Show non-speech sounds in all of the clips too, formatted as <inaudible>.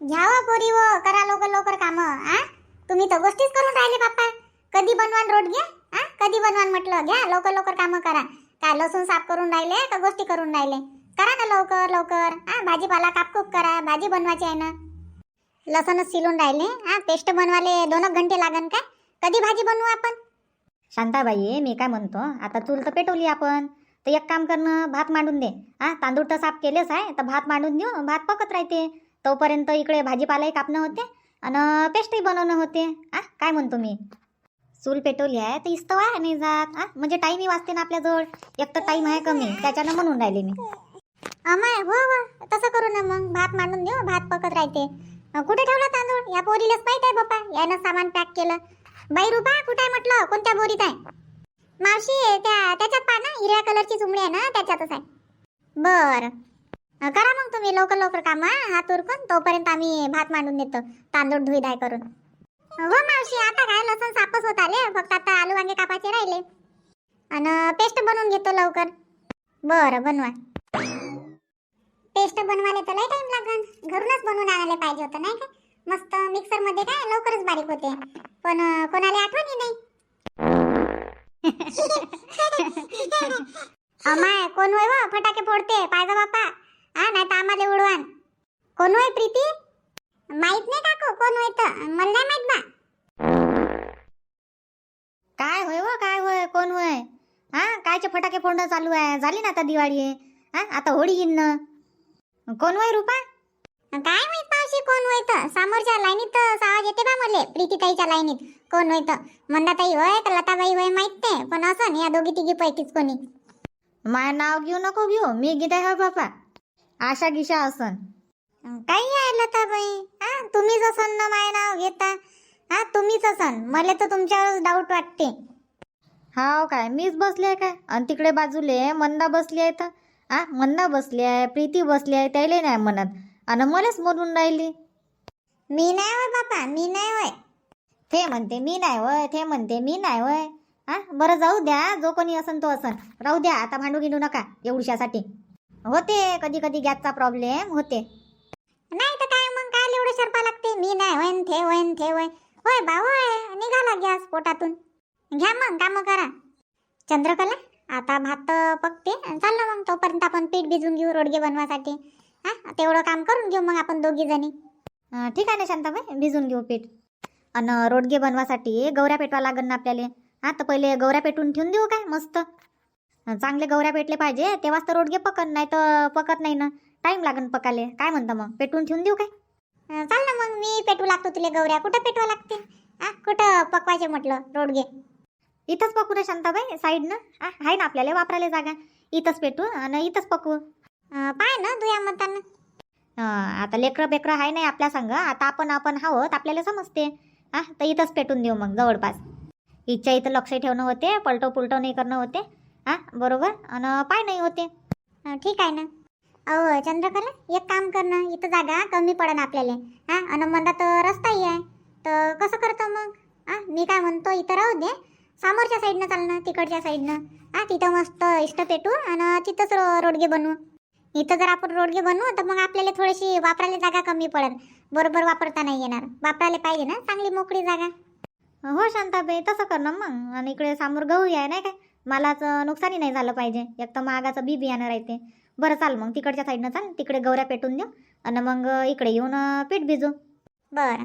घ्यावं पोरी व करा लवकर लवकर काम आ? तुम्ही तर गोष्टीच करून राहिले बाप्पा. कधी बनवान रोड घ्या आ? कधी बनवान म्हटलं घ्या लवकर लवकर काम करा. काय लसूण साफ करून राहिले का गोष्टी करून राहिले? करा ना लवकर लवकर आ? भाजीपाला कापकूप करा भाजी बनवायची आहे ना. लसूणच सिलून राहिले हा पेस्ट बनवाले दोन घंटे लागन काय? कधी भाजी बनवू आपण? शांताबाई मी काय म्हणतो आता चूल तर पेटवली आपण. तर एक काम करणं भात मांडून दे. हा तांदूळ तर साफ केलेच आहे तर भात मांडून देऊ भात पकत राहते. तोपर्यंत इकडे भाजीपालाही कापणं होते आणि पेस्टही बनवणं होते. आ काय म्हणतो मी? चूल पेटवली आहे तर इस्त वाया नाही जात हा म्हणजे टाईमही वाचते ना आपल्याजवळ एक तर टाईम आहे कमी त्याच्यानं म्हणून राहिले मी. अमाय हो हो तसं करू ना मग. भात मांडून देऊ भात पकत राहते. कुठे ठेवला तांदूळ? या बोरीलाच माहीत आहे बाप्पा. यानं सामान पॅक केलं. बाई रुपा कुठे आहे म्हटलं? कोणत्या बोरीत आहे? मावशी त्या त्याच्यात पहा ना हिरव्या कलरची चुमडी आहे ना त्याच्यातच आहे. बरं. करा मग तुम्ही लवकर लवकर काम हात उरकून तोपर्यंत आम्ही भात मांडून देतो तांदूळ धुई दाय करून. हो मावशी आता काय लसूण सापच होत आले फक्त आता आलू वांगे कापायचे राहिले. आणि पेस्ट बनवून घेतो लवकर. बरं बनवा. पेस्ट बनवायला तर लय टाइम लागन. घरूनच बनवून आणायला पाहिजे होतं नाही का? मस्त मिक्सरमध्ये काय लवकरच बारीक होते. पण कोणाला आठवणी नाही. <laughs> अमाय कोण होय फटाके फोडते पाहिजे बापा हा नाही तर आम्हाला उडवान कोण होय प्रीती? माहीत नाही काकू कोण होय तर. मला नाही माहीत बा काय होय व काय होय कोण होय? हा कायचे फटाके फोडणं चालू आहे? झाली ना आता दिवाळी हा? आता होळी येईन ना. कोण होय रुपा? काय माहीत मावशी कोण होय तर? समोरच्या लाईनीत तर आवाज येते बा मले प्रीतीताईच्या लाईनीत. कोण होय तर? मंदाताई होय का लताबाई होय माहीत नाही. पण असं या दोघी तिघी पैकीच कोणी. माय नाव घेऊ नको घेऊ. मी गीता हा बापा. आशा गिशा असन. काही आहे लताबाई. हा तुम्हीच असन ना माय नाव घेता. हा तुम्हीच असन. मला तर तुमच्यावर डाऊट वाटते. हाव काय मीच बसली आहे काय? आणि तिकडे बाजूले मंदा बसली आहे तर? हा मंदा बसली आहे प्रीती बसली आहे त्याले नाही म्हणत. आणि मलाच म्हणून राहिली. मी नाही होय बापा मी नाही होय. ते म्हणते मी नाही वय ते म्हणते मी नाही वय हा बरं जाऊ द्या जो कोणी असन तो असन. राहू द्या आता भांडू गिंडू नका एवढ्यासाठी. होते कधी कधी गॅसचा प्रॉब्लेम होते. नाही तर काय मग काय एवढं शरपा लागते? मी नाही होय न थे होय न थे होय होय बा होय निघाला गॅस पोटातून. घ्या मग काम करा. चंद्रकला आता भात पकते. चाललं मग तोपर्यंत आपण पीठ भिजून घेऊ रोडगे बनवासाठी. हा तेवढं काम करून घेऊ मग आपण दोघी जणी. ठीक आहे ना शांताबाई भिजून घेऊ पीठ. आणि रोडगे बनवासाठी गौऱ्या पेटवा लागन ना आपल्याला. हा तर पहिले गौऱ्या पेटून ठेवून देऊ काय मस्त? चांगले गौऱ्या पेटले पाहिजे तेव्हाच तर रोडगे पकन नाही तर पकत नाही ना. टाईम लागन पकाले काय म्हणता मग? पेटून ठेवून देऊ काय? अं, चाल ना मग मी पेटू लागतो तुला गौऱ्या. कुठं पेटवा लागते? आ कुठं पकवायचे म्हटलं रोडगे? इथंच पकू ना शांताबाई साईडनं. आ आहे ना आपल्याला वापरायला जागा. इथंच पेटू आणि इथंच पकवू. अं, पाय ना दुया मतानं. आता लेकरं बेकरं आहे नाही आपल्या संग. आता आपण आपण आहोत आपल्याला समजते. हा तर इथंच पेटून देऊ मग जवळपास. इच्छा इथं लक्ष ठेवणं होते पलटो पुलटो नाही करणं होते. हा बरोबर? आणि पाय नाही होते. ठीक आहे ना. अहो चंद्रकला एक काम कर ना इथं जागा कमी पडन आपल्याला. हा आणि मंदात रस्ताही आहे. तर कसं करतो मग? हा मी काय म्हणतो इथं राहू दे. समोरच्या साईडनं चालणं तिकडच्या साईडनं. हा तिथं मस्त इष्ट पेटू आणि तिथंच रो रोडगे बनवू इथं जर आपण रोडगे बनवू तर मग आपल्याला थोडीशी वापरायला जागा कमी पडेल बरोबर वापरता नाही येणार. वापरायला पाहिजे ना चांगली मोकळी जागा. हो शांताबाई तसं कर ना मग. आणि इकडे समोर गहू आहे नाही काय? मालाचं नुकसानी नाही झालं पाहिजे. एक तर महागाचं बी बियाणं राहते. बरं चाल मग. तिकडच्या साईडनं चाल. तिकडे गौऱ्या पेटून देऊ. आणि मग इकडे येऊन पीठ भिजू. बर.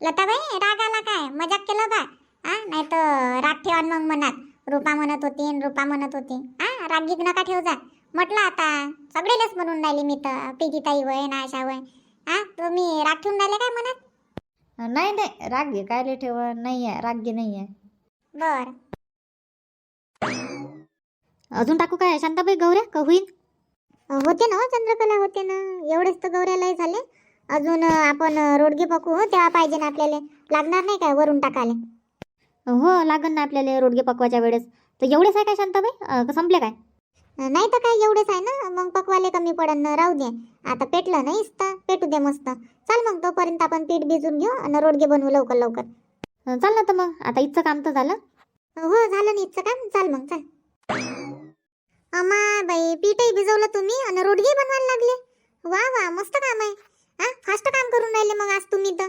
लताबाई राग आला काय? मजाक केलं का आ? नाही तर राग ठेवा मग मनात. रूपा म्हणत होती रूपा म्हणत होती. आ? रागीत नका ठेव जा. म्हटलं आता सगळेलेच म्हणून राहिली मी तर. पिकीताई वय ना आशा वय. आ? तुम्ही राग ठेवून राहिले काय मनात? नाही नाही. राग काय ठेव नाही आहे राग नाही आहे बर. अजून टाकू काय? शांताबाई गौऱ्या का होईल होते ना हो चंद्रकला होते ना. एवढेच तर गौऱ्यालाही झाले. अजून आपण रोडगे पकू हो, तेव्हा पाहिजे ना आपल्याला. लागणार नाही काय वरून टाकायला? हो लागन ना आपल्याला रोडगे पकवायच्या वेळेस. तर एवढेच आहे काय शांताबाई? का संपले काय? नाही तर काय एवढेच आहे ना. मग पकवाले कमी पडन राहू दे. आता पेटलं नाही इस्ता पेटू दे मस्त. चाल मग तोपर्यंत आपण पीठ भिजून घेऊ आणि रोडगे बनवू लवकर लवकर. चाल ना तर मग. आता इथचं काम तर झालं. हो झालं नीच काम चाल मग चाल. अमा बाई पीठही भिजवलं तुम्ही आणि रोडगी बनवायला लागले. वा वा मस्त काम आहे. हा फास्ट काम करून राहिले मग आज तुम्ही तर.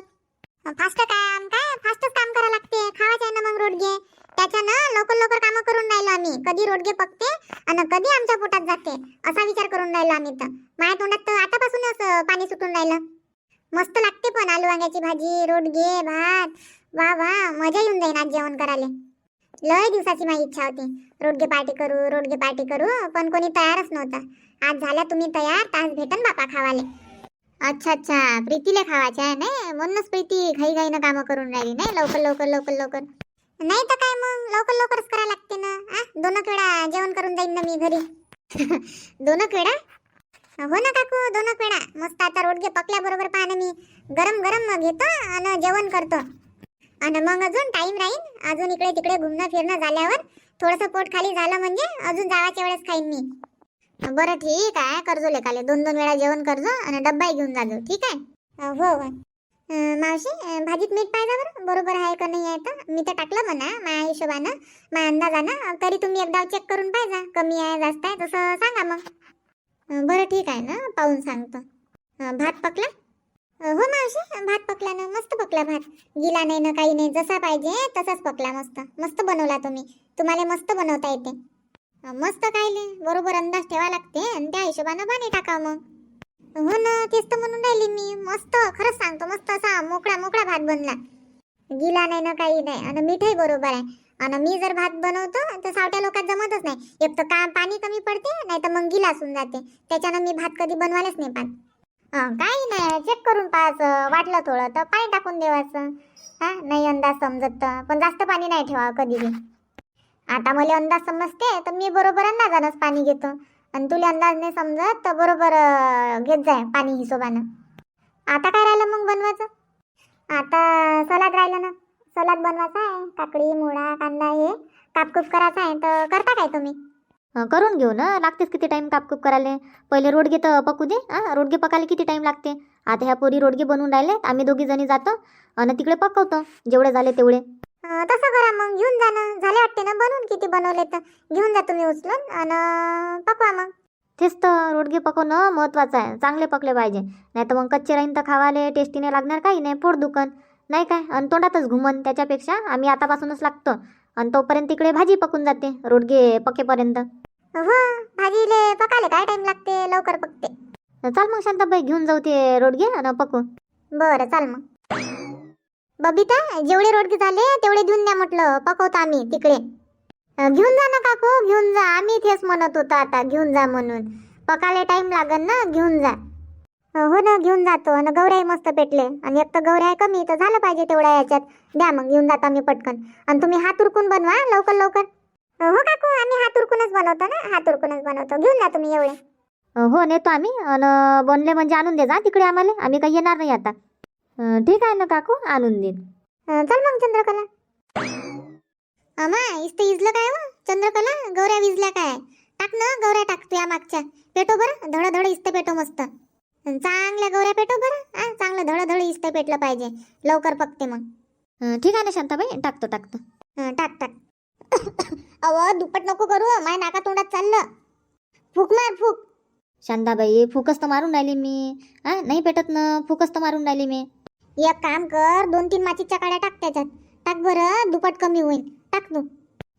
फास्ट काम काय? फास्टच काम करावं लागते. खावायचे ना मग रोडगे. त्याच्यानं लवकर लवकर कामं करून राहिलो आम्ही. कधी रोडगे पकते आणि कधी आमच्या पोटात जाते. असा विचार करून राहिलो आम्ही तर. माझ्या तोंडात तर आतापासूनच पाणी सुटून राहिलं. मस्त लागते पण आलू वांग्याची भाजी रोडगे भात. वा वा मजा येऊन जाईन आज जेवण करायला. लय दिवसाची माझी इच्छा होती. रोडगे पार्टी करू रोडगे पार्टी करू पण कोणी तयारच नव्हतं. आज झाल्या तुम्ही तयार तास भेटन बापा खावाले. अच्छा अच्छा. प्रीतीला खावायचे आहे नाही? म्हणूनच प्रीती घाई घाईनं कामं करून राहिली नाही? लवकर लवकर लवकर लवकर. नाही तर काय मग? लवकर लवकरच करायला लागते ना. आ? दोन वेळा जेवण करून जाईन ना मी घरी. <laughs> दोन वेळा? हो ना काकू दोन वेळा. मस्त आता रोडगे पकल्याबरोबर पहा ना मी. गरम गरम घेतो आणि जेवण करतो. आणि मग अजून टाइम राहील अजून इकडे तिकडे घुमणं फिरणं झाल्यावर थोडंसं पोट खाली झालं म्हणजे अजून जावाच्या वेळेस खाईन मी. बरं ठीक आहे करजो लेखाले दोन दोन वेळा जेवण करजो आणि डब्बाही घेऊन जाजो. ठीक आहे? हो हो. मावशी भाजीत मीठ पाहिजे बरं? बरोबर आहे का नाही आहे तर? मी तर टाकलं म्हणा माझ्या हिशोबानं माझ्या अंदाजानं. तरी तुम्ही एकदा चेक करून पाहिजा कमी आहे जास्त आहे तसं सांगा मग. बरं ठीक आहे ना? पाहून सांगतो. भात पकला? हो, हो मावशी. भात पकला ना मस्त पकला भात. गिला नाही ना काही नाही जसा पाहिजे तसाच पकला मस्त. मस्त बनवला तुम्ही. तुम्हाला मस्त बनवता येते. मस्त कायले बरोबर अंदाज ठेवा लागते आणि त्या हिशोबानं पाणी टाका मग. हो ना तेच तर म्हणून राहिली मी. मस्त खरंच सांगतो मस्त असा मोकळा मोकळा भात बनला. गिला नाही ना काही नाही. आणि मीठही बरोबर आहे. आणि मी जर भात बनवतो तर सावट्या लोकात जमतच नाही. एक तर का पाणी कमी पडते नाही तर मग गिला असून जाते. त्याच्यानं मी भात कधी बनवायलाच नाही पाहत. काही नाही चेक करून पाहायचं. वाटलं थोडं तर पाणी टाकून देवायचं हा नाही अंदाज समजत तर. पण जास्त पाणी नाही ठेवा कधी बी. आता मला अंदाज समजते तर मी बरोबर अंदाजानंच पाणी घेतो. आणि तुला अंदाज नाही समजत तर बरोबर घेत जाय पाणी हिशोबानं. आता काय राहिलं मग बनवायचं? आता सलाद राहिलं ना. सलाद बनवायचा आहे. काकडी मुळा कांदा हे कापकूप करायचा आहे. तर करता काय तुम्ही? करून घेऊ ना. लागतेच किती टाइम कापकूप करायला. पहिले रोडगे तर पकू दे. हा रोडगे पकायला किती टाइम लागते? आता ह्या पोरी रोडगे बनवून राहिले आम्ही दोघी जणी जातो आणि तिकडे पकवतो. जेवढे झाले तेवढे. तसं करा मग. घेऊन जा ना. झाले वाटते ना बनवून किती बनवले तर. घेऊन जा तुम्ही उचलून आणि पकवा मग. तेच तर. रोडगे पकवणं महत्वाचं आहे. चांगले पकले पाहिजे. नाही तर मग कच्चे राहीन तर खावाले टेस्टी नाही लागणार काही नाही. पोट दुखन. नाही काय? आणि तोंडातच घुमन त्याच्यापेक्षा. आम्ही आतापासूनच लागतो. आणि तोपर्यंत तिकडे भाजी पकून जाते. रोडगे पकेपर्यंत. हो भाजीले पकाले काय टाइम लागते? लवकर पकते. चाल मग शांताबाई घेऊन जाऊ ते रोडगे आणि पकू. बरं चाल मग. बबिता जेवढे रोडगे झाले तेवढे देऊन द्या म्हटलं. पकवतो आम्ही तिकडे. घेऊन जा ना काकू घेऊन जा. आम्ही तेच म्हणत होतो आता घेऊन जा म्हणून. पकाले टाइम लागन ना घेऊन जा. हो ना घेऊन जातो. आणि गौऱ्याही मस्त पेटले. आणि एक तर गौऱ्या कमी तर झालं पाहिजे तेवढ्या याच्यात. द्या मग घेऊन जातो आम्ही पटकन. आणि तुम्ही हात उरकून बनवा लवकर लवकर. हो काकू आम्ही हात उरकूनच बनवतो ना? हात उरकूनच बनवतो. घेऊन जा तुम्ही एवढे. हो नेतो आम्ही. आणि बनले म्हणजे आणून दे जा तिकडे आम्हाला. आम्ही काही येणार नाही आता. अं, ठीक आहे ना काकू? आणून देईन. अं, चल मग चंद्रकला. अमा इस्त इजलं काय व चंद्रकला गौऱ्या विजल्या काय? टाक ना गौऱ्या टाक तुया मागच्या. पेटो बरं धड धड इस्त पेटो मस्त. अन् चांगल्या गौऱ्या पेटो बरं. आ चांगलं धड धड इस्त पेटलं पाहिजे. लवकर पकते मग. अं, ठीक आहे ना शांताबाई? टाकतो टाकतो. हं, टाक टाक. अव दुप्पट नको करू. माय नाका तोंडात चाललं. फूक मार फूक. शांताबाई फुकस तर मारून राहिली मी. हा नाही पेटत ना फुकस तर मारून राहिली मी. एक काम कर दोन तीन माचीच्या काड्या टाक त्याच्यात. टाक बरं दुपट कमी होईल टाक तू.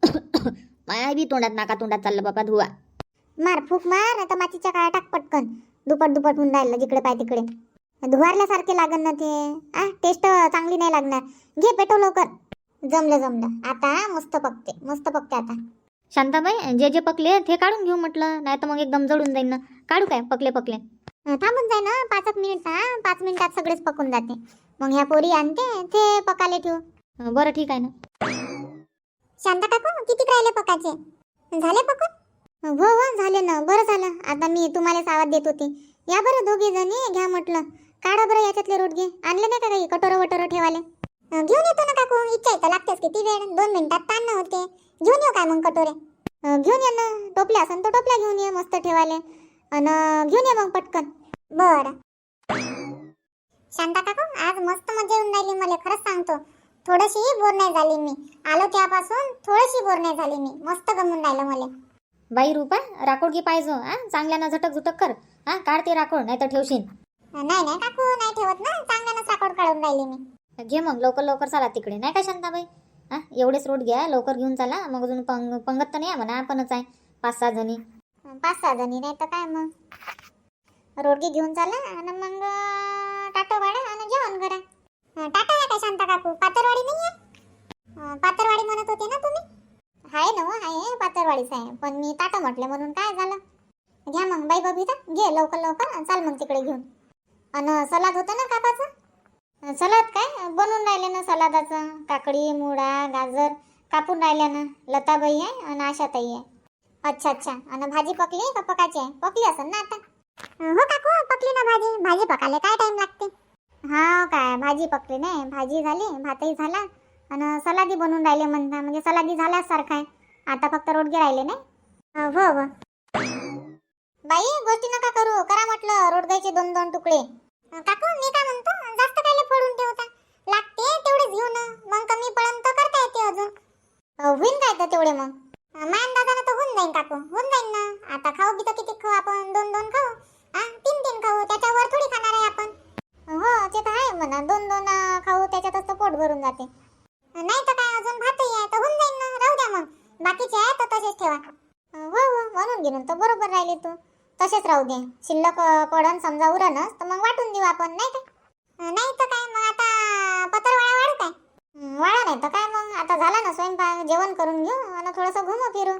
<coughs> माया बी तोंडात नाका तोंडात चाललं बाबा धुवा. मार फूक मार आता माचीच्या काळ्या टाक पटकन. दुपट दुपट होऊन राहिलं जिकडे पाय तिकडे. धुवारल्यासारखे लागन ना ते. आ टेस्ट चांगली नाही लागणार. घे पेटो लवकर. जमलं जमलं. आता मस्त पकते मस्त पकते आता. शांताबाई जे जे पकले ते काढून घेऊ म्हटलं नाही तर मग एकदम जळून जाईन ना. काढू काय पकले पकले. अं, थांबून जाय ना पाच एक मिनिट हा? पाच मिनिटात सगळेच पकून जाते. मग ह्या पोरी आणते ते पकाले ठेवू. अं, बरं ठीक आहे ना. शांता काकू किती राहिले पकाचे? झाले पकून? हो हो झाले ना बरं झालं. आता मी तुम्हालाच आवाज देत होते. या बरं दोघे जणी घ्या म्हटलं. काढा बरं याच्यातले रोडगे. आणले नाही का काही कटोरं वटोरं ठेवाले घेऊन येतो ना काकू. इच्छा येतं लागतेच किती वेळ. दोन मिनिटात ताण होते. घेऊन येऊ काय मग कटोरे? घेऊन ये ना. टोपल्या असन तर टोपल्या घेऊन ये मस्त ठेवाले आणि घेऊन ये मग पटकन. बरं. शांता काकू आज मस्त मजा येऊन राहिली मला. खरंच सांगतो. थोडीशी बोर नाही झाली मी. आलो त्यापासून थोडीशी बोर नाही झाली मी. मस्त गमून राहिलं मला. बाई रूपा राकोड की पाहिजे हा? चांगल्यानं झटक झुटक कर. हा काढ ते राकोड नाही तर ठेवशील नाही नाही काकू नाही ठेवत ना. चांगल्यानंच साखर काढून राहिली मी. घे मग लवकर लवकर चाला तिकडे. नाही का शांताबाई? हा एवढेच रोड घ्या लवकर घेऊन चाला. मग अजून पंग पंगत तर नाही आहे म्हणा आपणच आहे. पाच सहा जणी. पाच सहा जणी नाही तर काय मग? रोडगी घेऊन चाला आणि मग टाटो भाडा आणि जेवण करा. टाटा आहे का शांता काकू? पातरवाडी नाही आहे? पातरवाडी म्हणत होते ना तुम्ही? आहे ना हो, आहे पातरवाडीच आहे पण मी टाटा म्हटलं म्हणून काय झालं? घ्या मग बाई बबिता घे लवकर लवकर आणि चाल मग तिकडे घेऊन. आणि सलाद होतं ना कापाचं सलाद काय? बनवून राहिले ना सलादाचं. काकडी मुळा गाजर कापून राहिल्या ना. लताबाई आहे आणि आशाताई आहे. अच्छा अच्छा. आणि भाजी पकली का पकायची आहे? पकली असेल ना आता. हो काकू पकली ना भाजी. भाजी पकायला काय टाइम लागते? हा हो काय भाजी पकली नाही भाजी झाली भातही झाला. आणि सलादी बनवून राहिले म्हणता. म्हणजे सलादी झाल्यासारखं आहे. आता फक्त रोडगे राहिले नाही. हो हो. बाई गोष्टी नका करू. करा म्हटलं रोडगायचे दोन दोन तुकडे. काकू मी काय म्हणतो जास्त कायले फोडून ठेवता? लागते तेवढेच घेऊ ना मग कमी पडन तर करता येते अजून. विन होईन काय तर तेवढे मग? राहू दे. शिल्लक पडन समजा उरणच तर मग वाटून देऊ आपण नाही का? नाही तर काय मग आता पत्रवाळा वाढू काय? हं, वाढा नाही तर काय मग? आता झाला ना स्वयंपाक जेवण करून घेऊ आणि थोडंसं घुमू फिरू.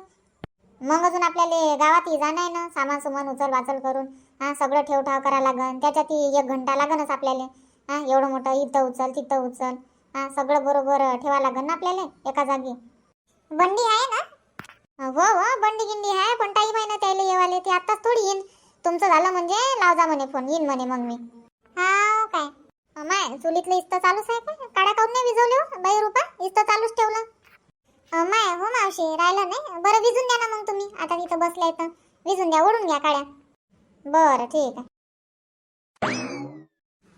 मग अजून आपल्याला गावात जाणं आहे ना सामान सुमान उचल वाचल करून हा सगळं ठेवठाव करा लागन. त्याच्यात एक घंटा लागनच आपल्याला. हा एवढं मोठं इथं उचल तिथं उचल. हा सगळं बरोबर ठेवा लागन ना आपल्याला एका जागी. बंडी आहे ना? हो हो बंडी गिंडी आहे पण टाईम आहे ना त्याला येवाले ते आत्ताच थोडी येईल तुमचं झालं म्हणजे लावजा म्हणे फोन येईन म्हणे मग मी. हा काय? माय चुलीतलं इस्त चालूच आहे का काड्या काऊन नाही विजवले हो? बाई रुपा इस्त चालूच ठेवलं. माय हो मावशी राहिलं नाही? बरं विजून द्या ना मग तुम्ही. आता तिथं बसलाय तर विजून द्या ओढून घ्या काड्या. बरं ठीक आहे.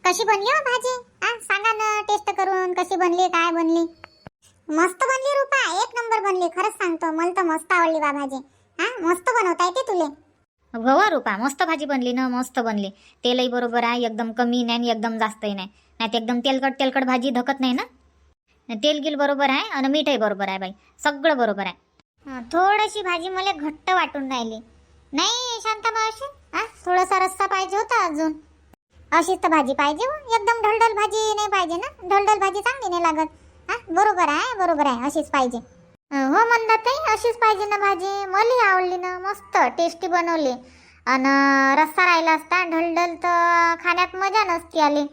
कशी बनली हो भाजी? हा सांगा ना टेस्ट करून कशी बनली काय बनली? मस्त बनली रुपा एक नंबर बनली खरंच सांगतो. मला तर मस्त आवडली बा भाजी. हा मस्त बनवता येते तुले. भवा रूपा मस्त भाजी बनली ना मस्त बनली. तेलही बरोबर आहे एकदम कमी नाही आणि एकदम जास्तही नाही. नाही एकदम तेलकट तेलकट भाजी धकत नाही ना? तेल गिल बरोबर आहे आणि मीठही बरोबर आहे बाई. सगळं बरोबर आहे. थोडीशी भाजी मला घट्ट वाटून राहिली. नाही शांता मावशी? हा थोडासा रस्सा पाहिजे होता अजून. अशीच तर भाजी पाहिजे हो. एकदम ढलढल भाजी नाही पाहिजे ना? ढलढल भाजी चांगली नाही लागत. हा बरोबर आहे बरोबर आहे अशीच पाहिजे. हं, म्हणतात ताई अशीच पाहिजे ना भाजी. मला आवडली ना मस्त टेस्टी बनवली. आणि रस्सा राहिला असता ढलढल तर खाण्यात मजा नसती आली.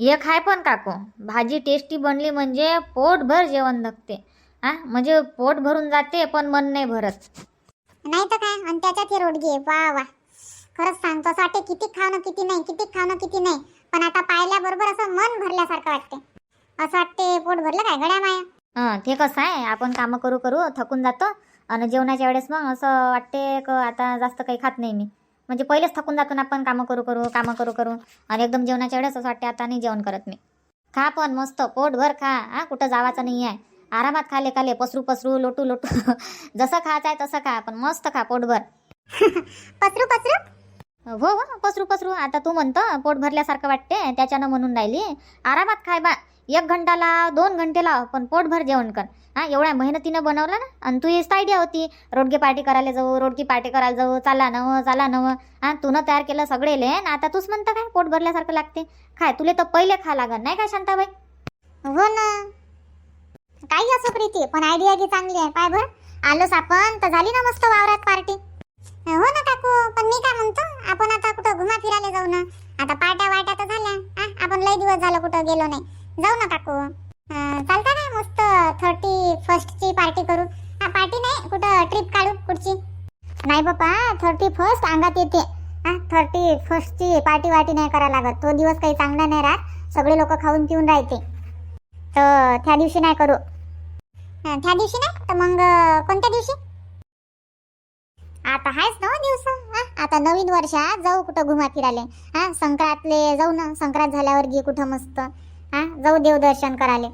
एक आहे पण काकू. भाजी टेस्टी बनली म्हणजे पोटभर जेवण धकते हा म्हणजे पोट भरून जाते पण मन नाही भरत. नाही तर काय आणि त्याच्यात हे रोडगी वा वा. खरंच सांगतो असं वाटते किती खाणं किती नाही किती खाणं किती नाही. पण आता पाहिल्याबरोबर असं मन भरल्यासारखं वाटते असं वाटते पोट भरलं काय गड्या माया? ते कसं आहे आपण कामं करू करू थकून जातो आणि जेवणाच्या वेळेस मग असं वाटते क आता जास्त काही खात नाही मी. म्हणजे पहिलेच थकून जातो ना आपण कामं करू करू कामं करू करू आणि एकदम जेवणाच्या वेळेस असं वाटते आता नाही जेवण करत मी. खा पण मस्त पोटभर खा हा कुठं जावाचं नाही आहे आरामात खाले खाले पसरू पसरू लोटू लोटू <laughs> जसं खायचं आहे तसं खा पण मस्त खा पोटभर. <laughs> पसरू पसरू? हो हो पसरू पसरू आता तू म्हणतो पोट भरल्यासारखं वाटते त्याच्यानं म्हणून राहिली. आरामात खाय बा. एक घंटा लाव दोन घंटे लाव पण पोटभर जेवण कर. हा एवढ्या मेहनतीनं बनवलं ना आणि तू हेच आयडिया होती. रोडगे पार्टी करायला जाऊ रोडकी पार्टी करायला जाऊ चाला नवं चाला नवं. हा तूनं तयार केलं सगळेले आणि आता तूच म्हणतं काय पोट भरल्यासारखं लागते. खाय तुले तर पहिले खा लागन नाही काय शांताबाई? हो ना. काही असो प्रीती पण आयडिया की चांगली आहे. पाय भर आलोच आपण तर झाली ना मस्त वावरात पार्टी हो ना काकू पण मी काय म्हणतो आपण आता कुठं घुमा फिरायला जाऊ ना. आता पार्ट्या वाट्या तर झाल्या. आपण लय दिवस झालं कुठं गेलो नाही. जाऊ ना काकू. चालता ना मस्त थर्टी फर्स्टची पार्टी करू. हा पार्टी नाही कुठं ट्रिप काढू कुठची नाही बापा थर्टी फर्स्ट अंगात येते. हा थर्टी फर्स्टची पार्टी वाटी नाही करा लागत. तो दिवस काही चांगला नाही राहत. सगळे लोक खाऊन पिऊन राहते. तर त्या दिवशी नाही करू. त्या दिवशी नाही? तर मग कोणत्या दिवशी? आता आहेच ना दिवस. आता नवीन वर्षात जाऊ कुठं घुमा फिराले हा संक्रांतले जाऊ ना. संक्रांत झाल्यावर घे कुठं मस्त. हा जाऊ देवदर्शन कराले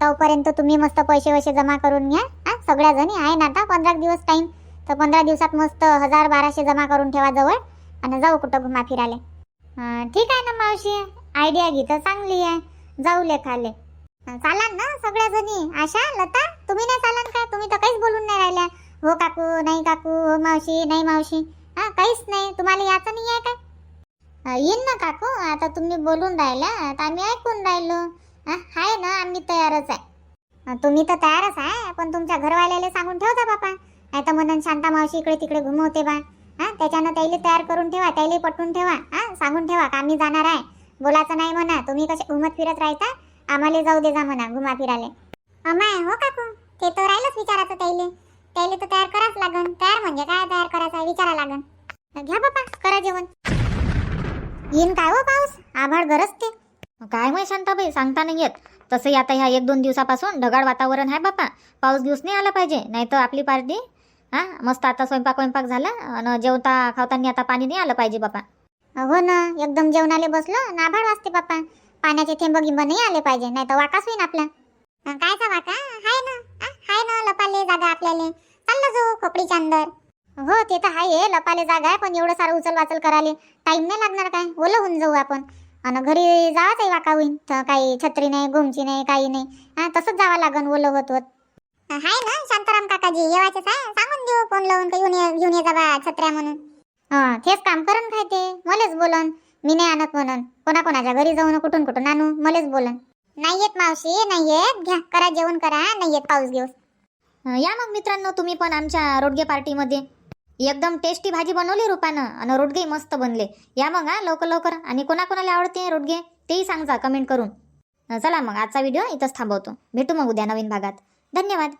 तोपर्यंत तुम्ही मस्त पैसे वैसे जमा करून घ्या. हा सगळ्या जणी आहे ना आता पंधरा दिवस टाईम तर पंधरा दिवसात मस्त हजार बाराशे जमा करून ठेवा जवळ आणि जाऊ कुठं घुमा फिराले ठीक आहे ना मावशी. आयडिया घे तर चांगली आहे. जाऊ लेखाले चालान ना सगळ्या जणी. आशा लता तुम्ही नाही चालान काय? तुम्ही तर काहीच बोलून नाही राहिल्या. हो काकू नाही काकू हो मावशी नाही मावशी. हा काहीच नाही. तुम्हाला याचं नाही आहे काय? येईन ना काकू. आता तुम्ही बोलून राहिला. आता आम्ही ऐकून राहिलो. हा, आहे ना आम्ही तयारच आहे. तुम्ही तर तयारच आहे पण तुमच्या घरवाल्याला सांगून ठेवता बापा. नाही तर म्हणून शांता मावशी इकडे तिकडे घुमवते बा. हा त्याच्यानं त्याला तयार करून ठेवा त्याला पटवून ठेवा. हा सांगून ठेवा का आम्ही जाणार आहे. बोलायचं नाही म्हणा. तुम्ही कसे घुमत फिरत राहता? आम्हाला जाऊ दे जा म्हणा घुमा फिराले. अमाय हो काकू. ते तर राहिलंच विचारायचं त्याला त्याला तर तयार करावंच लागन. तयार म्हणजे काय तयार करायचं विचारा लागन. घ्या बापा करा जेवण. येईन काय हो पाऊस? आभाळ गरजते काय माहिती शांताबाई सांगता नाही येत. तसंही आता ह्या एक दोन दिवसापासून ढगाळ वातावरण आहे बापा. पाऊस दिवस नाही आला पाहिजे नाही तर आपली पार्टी. हा मस्त आता स्वयंपाक स्वयंपाक झाला. आणि जेवता खावताना आता पाणी नाही आलं पाहिजे बापा. हो ना एकदम जेवणाले बसलो. ना आभाळ वाजते बाप्पा पाण्याचे थेंब गिंब नाही आले पाहिजे नाही तर वाकाच होईन आपला. कायचा वाका? हाय ना. आ, हाय ना लपाले जागा आपल्याला. चाललं जाऊ खोपडीच्या अंदर. हो ते तर आहे लपाले जागा आहे पण एवढं सारं उचल वाचल करायला. टाइम नाही लागणार काय? ओलं होऊन जाऊ आपण. आणि घरी जावाचाही वाका होईन तर काही छत्री नाही घुमची नाही काही नाही. हा तसंच जावं लागन ओलं होत होत. हाय ना शांताराम काकाजी येवायचेच आहे? सांगून देऊ फोन लावून का येऊन ये घेऊन ये जा बा छत्र्या म्हणून. हा तेच काम करून काय ते? मलेच बोलन. मी नाही आणत म्हणून. कोणाकोणाच्या घरी जाऊन कुठून कुठून आणू मलेच बोलन. नाही येत मावशी नाही येत. घ्या करा जेवण करा नाही येत पाऊस अं, या मग मित्रांनो तुम्ही पण आमच्या रोडगे पार्टीमध्ये. एकदम टेस्टी भाजी बनवली रुपानं आणि रोडगे मस्त बनले. या मग हा लवकर लवकर. आणि कोणाकोणाला आवडते रोडगे तेही सांगा कमेंट करून. चला मग आजचा व्हिडिओ इथंच थांबवतो. भेटू मग उद्या नवीन भागात. धन्यवाद.